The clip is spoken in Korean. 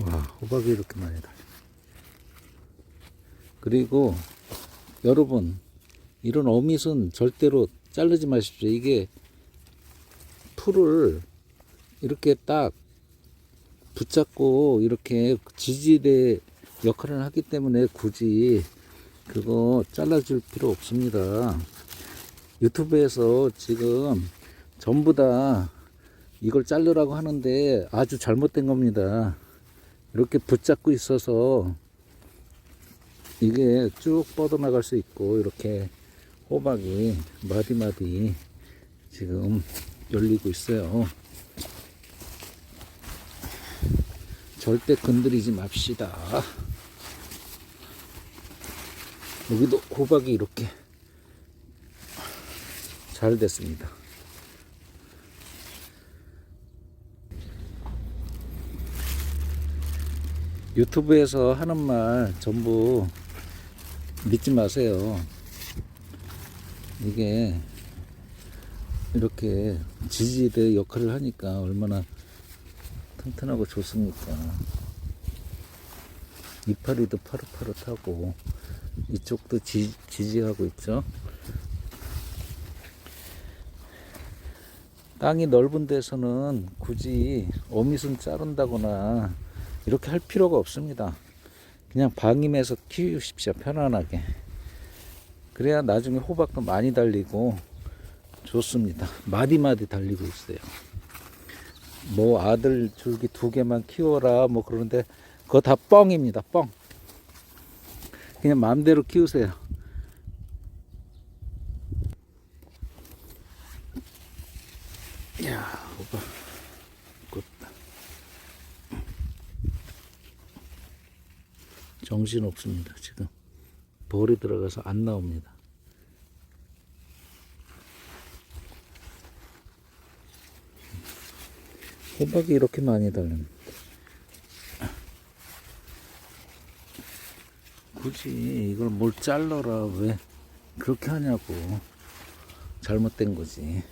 와, 호박이 이렇게 많이 달려. 그리고 여러분, 이런 어밋은 절대로 자르지 마십시오. 이게 풀을 이렇게 딱 붙잡고 이렇게 지지대 역할을 하기 때문에 굳이 그거 잘라줄 필요 없습니다. 유튜브에서 지금 전부 다 이걸 자르라고 하는데 아주 잘못된 겁니다. 이렇게 붙잡고 있어서 이게 쭉 뻗어나갈 수 있고 이렇게 호박이 마디마디 지금 열리고 있어요. 절대 건드리지 맙시다. 여기도 호박이 이렇게 잘 됐습니다. 유튜브에서 하는 말 전부 믿지 마세요. 이게 이렇게 지지대 역할을 하니까 얼마나 튼튼하고 좋습니까. 이파리도 파릇파릇하고 이쪽도 지, 지지하고 있죠. 땅이 넓은 데서는 굳이 어밋은 자른다거나 이렇게 할 필요가 없습니다. 그냥 방임해서 키우십시오. 편안하게. 그래야 나중에 호박도 많이 달리고 좋습니다. 마디마디 달리고 있어요. 뭐 아들 줄기 두 개만 키워라 뭐 그러는데 그거 다 뻥입니다. 뻥. 그냥 마음대로 키우세요. 야, 호박. 굵다. 정신 없습니다. 지금 벌이 들어가서 안 나옵니다. 호박이 이렇게 많이 달립니다. 굳이 이걸 뭘 잘라라 왜 그렇게 하냐고 잘못된 거지.